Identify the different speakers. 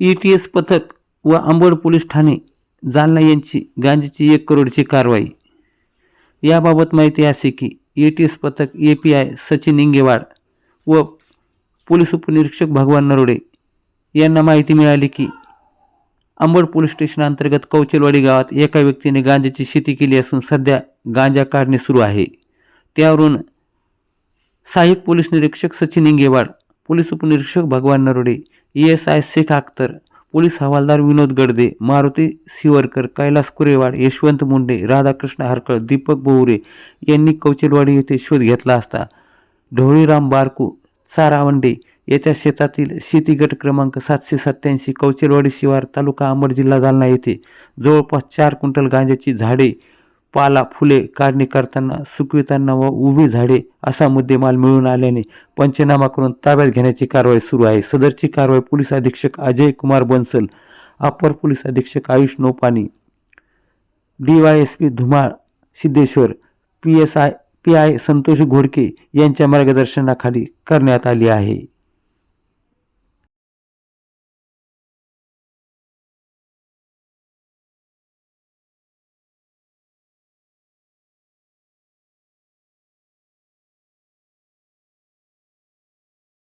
Speaker 1: E T S पथक व आंबोड police Thane Jalna यांची गांजेची एक करोडची कारवाई. याबाबत माहिती असे की ए टी एस पथक A P I Sachin Ingewad व पोलीस उपनिरीक्षक भगवान नरोडे यांना माहिती मिळाली की आंबड पोलीस स्टेशन अंतर्गत कौचलवाडी गावात एका व्यक्तीने गांजाची शेती केली असून सध्या गांजा काढणे सुरू आहे. त्यावरून सहाय्यक पोलीस निरीक्षक सचिन इंगेवाड पोलीस उपनिरीक्षक Bhagwan Narode E S I Shaikh Akhtar police हवालदार विनोद गडदे मारुती सिवरकर कैलास कुरेवाड यशवंत मुंडे राधाकृष्ण हरकळ दीपक बोवरे यांनी कौचलवाडी येथे शोध घेतला असता. ढोळीराम बारकू चारावंडे याच्या शेतातील शेती गट क्रमांक सातशे सत्याऐंशी कौचलवाडी शिवार तालुका अंबड जिल्हा जालना येथे जवळपास चार क्विंटल गांजाची झाडे पाला फुले काढणी करताना सुकविताना व उभी झाडे असा मुद्देमाल मिळून आल्याने पंचनामा करून ताब्यात घेण्याची कारवाई सुरू आहे. सदरची कारवाई पोलीस अधीक्षक अजय कुमार बन्सल अपर पोलीस अधीक्षक Ayush Nopani D Y S P Dhumal Siddheshwar P S I P I Santosh Ghodke यांच्या मार्गदर्शनाखाली करण्यात आली आहे.